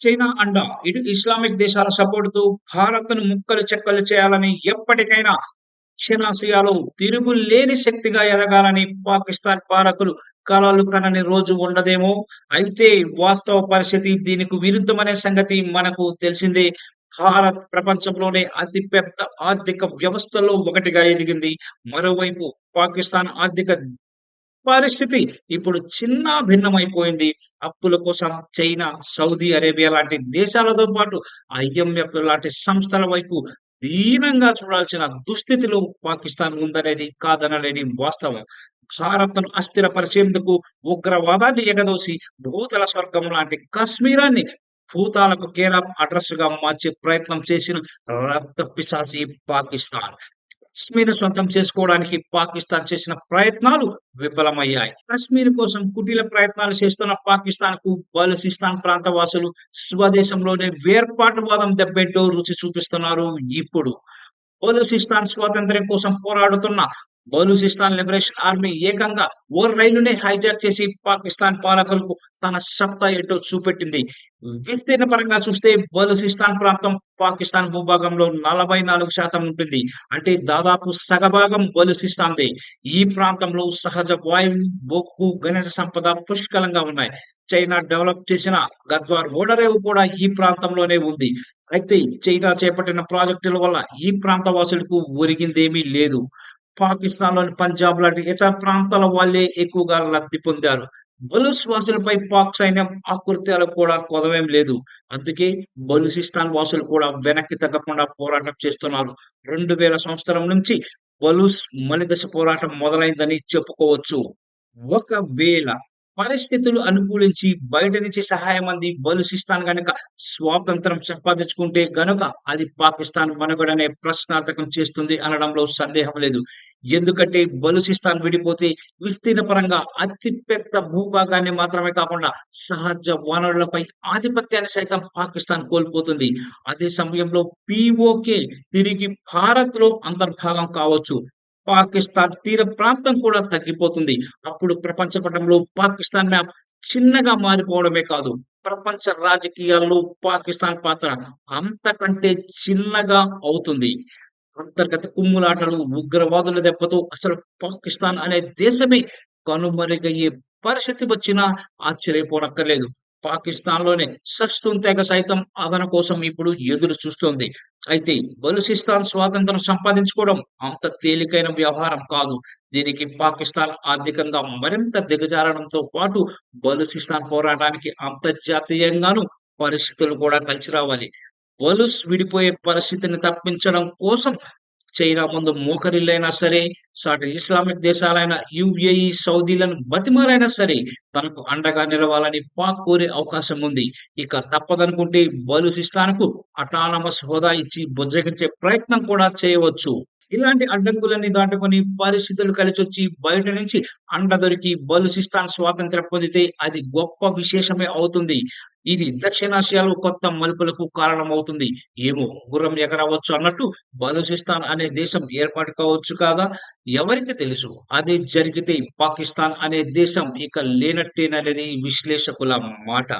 China అండ ఇటు Islamic దేశాల సపోర్టుతో భారత్‌ను ముక్కలు చెక్కలు చేయాలని ఎప్పటికైనా దక్షిణాసియాలో తిరుగులేని శక్తిగా ఎదగాలని పాకిస్తాన్ పాలకులు కలలు కనని రోజు ఉండదేమో! అయితే వాస్తవ పరిస్థితి దీనికి విరుద్ధమనే సంగతి మనకు తెలిసిందే. భారత్ ప్రపంచంలోనే అతిపెద్ద ఆర్థిక వ్యవస్థలో ఒకటిగా ఎదిగింది. మరోవైపు పాకిస్తాన్ ఆర్థిక పరిస్థితి ఇప్పుడు చిన్న భిన్నమైపోయింది అప్పుల కోసం చైనా, సౌదీ అరేబియా లాంటి దేశాలతో పాటు ఐఎంఎఫ్ లాంటి సంస్థల వైపు దీనంగా చూడాల్సిన దుస్థితిలో పాకిస్తాన్ ఉందనేది కాదనలేని వాస్తవం. భారత్‌ను అస్థిరపరిచేందుకు ఉగ్రవాదాన్ని ఎగదోసి భూతల స్వర్గం లాంటి కశ్మీరాన్ని భూతాలకు కేర్ అడ్రస్ అడ్రస్‌గా మార్చే ప్రయత్నం చేసిన రక్త పిశాసి పాకిస్తాన్. కశ్మీర్ సొంతం చేసుకోవడానికి పాకిస్తాన్ చేసిన ప్రయత్నాలు విఫలమయ్యాయి. కశ్మీర్ కోసం కుటీల ప్రయత్నాలు చేస్తున్న పాకిస్తాన్కు బలూచిస్తాన్ ప్రాంత వాసులు స్వదేశంలోనే వేర్పాటువాదం దెబ్బేంటో రుచి చూపిస్తున్నారు ఇప్పుడు. బలూచిస్తాన్ స్వాతంత్ర్యం కోసం పోరాడుతున్న బలూచిస్తాన్ లిబరేషన్ ఆర్మీ ఏకంగా ఓ రైలునే హైజాక్ చేసి పాకిస్తాన్ పాలకులకు తన సత్తా ఏంటో చూపెట్టింది. విస్తీర్ణ పరంగా చూస్తే బలూచిస్తాన్ ప్రాంతం పాకిస్తాన్ భూభాగంలో 44% ఉంటుంది. అంటే దాదాపు సగభాగం బలూచిస్తాన్‌దే. ఈ ప్రాంతంలో సహజ వాయువు, బొక్కు ఖనిజ సంపద పుష్కలంగా ఉన్నాయి. చైనా డెవలప్ చేసిన గద్వార్ ఓడరేవు కూడా ఈ ప్రాంతంలోనే ఉంది. అయితే చైనా చేపట్టిన ప్రాజెక్టుల వల్ల ఈ ప్రాంత వాసులకు ఒరిగిందేమీ లేదు. పాకిస్తాన్‌లోని పంజాబ్ లాంటి ఇతర ప్రాంతాల వాళ్ళే ఎక్కువగా లబ్ధి పొందారు. బలుస్వాసులపై పాక్ సైన్యం ఆకృత్యాలకు కూడా కొదవేం లేదు. అందుకే బలుసిస్తాన్ వాసులు కూడా వెనక్కి తగ్గకుండా పోరాటం చేస్తున్నారు. 2000 సంవత్సరం నుంచి బలుస్ మలిదశ పోరాటం మొదలైందని చెప్పుకోవచ్చు. ఒకవేళ పరిస్థితులు అనుకూలించి బయట నుంచి సహాయం అంది బలుసిస్తాన్ గనుక స్వాతంత్రం సంపాదించుకుంటే గనుక అది పాకిస్తాన్ మనుగడనే ప్రశ్నార్థకం చేస్తుంది అనడంలో సందేహం లేదు. ఎందుకంటే బలుసిస్తాన్ విడిపోతే విస్తీర్ణ పరంగా అతిపెద్ద భూభాగాన్ని మాత్రమే కాకుండా సహజ వనరులపై ఆధిపత్యాన్ని సైతం పాకిస్తాన్ కోల్పోతుంది. అదే సమయంలో పిఓకే తిరిగి భారత్‌లో అంతర్భాగం కావచ్చు. పాకిస్తాన్ తీర ప్రాంతం కూడా తగ్గిపోతుంది. అప్పుడు ప్రపంచ పటంలో పాకిస్తాన్ మ్యాప్ చిన్నగా మారిపోవడమే కాదు, ప్రపంచ రాజకీయాల్లో పాకిస్తాన్ పాత్ర అంతకంటే చిన్నగా అవుతుంది. అంతర్గత కుమ్ములాటలు, ఉగ్రవాదుల దెబ్బతో అసలు పాకిస్తాన్ అనే దేశమే కనుమరుగయ్యే పరిస్థితి వచ్చినా ఆశ్చర్యపోనక్కర్లేదు. పాకిస్తాన్‌లోని సస్తున్ తెగ సైతం అదన కోసం ఇప్పుడు ఎదురు చూస్తోంది. అయితే బలుచిస్తాన్ స్వాతంత్రం సంపాదించుకోవడం అంత తేలికైన వ్యవహారం కాదు. దీనికి పాకిస్తాన్ ఆర్థికంగా మరింత దిగజారడంతో పాటు బలుచిస్తాన్ పోరాటానికి అంతర్జాతీయంగానూ పరిస్థితులు కూడా కలిసి రావాలి. బలుస్ విడిపోయే పరిస్థితిని తప్పించడం కోసం చైనా ముందు మోకరిల్లైనా సరే, సాటి ఇస్లామిక్ దేశాలైన యుఏఈ సౌదీలను బతిమాలైనా సరే తనకు అండగా నిలవాలని పాక్ కోరే అవకాశం ఉంది. ఇక తప్పదనుకుంటే బలూచిస్తాన్‌కు అటానమస్ హోదా ఇచ్చి బుజ్జగించే ప్రయత్నం కూడా చేయవచ్చు. ఇలాంటి అడ్డంకులన్నీ దాటుకొని పరిస్థితులు కలిసి వచ్చి బయట నుంచి అండ దొరికి బలూచిస్తాన్ స్వాతంత్ర్యం పొందితే అది గొప్ప విశేషమే అవుతుంది. ఇది దక్షిణాసియాలో కొత్త మలుపులకు కారణమవుతుంది. ఏమో గుర్రం ఎగరవచ్చు అన్నట్టు బలూచిస్తాన్ అనే దేశం ఏర్పాటు కావచ్చు కాదా? ఎవరికి తెలుసు? అదే జరిగితే పాకిస్తాన్ అనే దేశం ఇక లేనట్టేననేది విశ్లేషకుల మాట.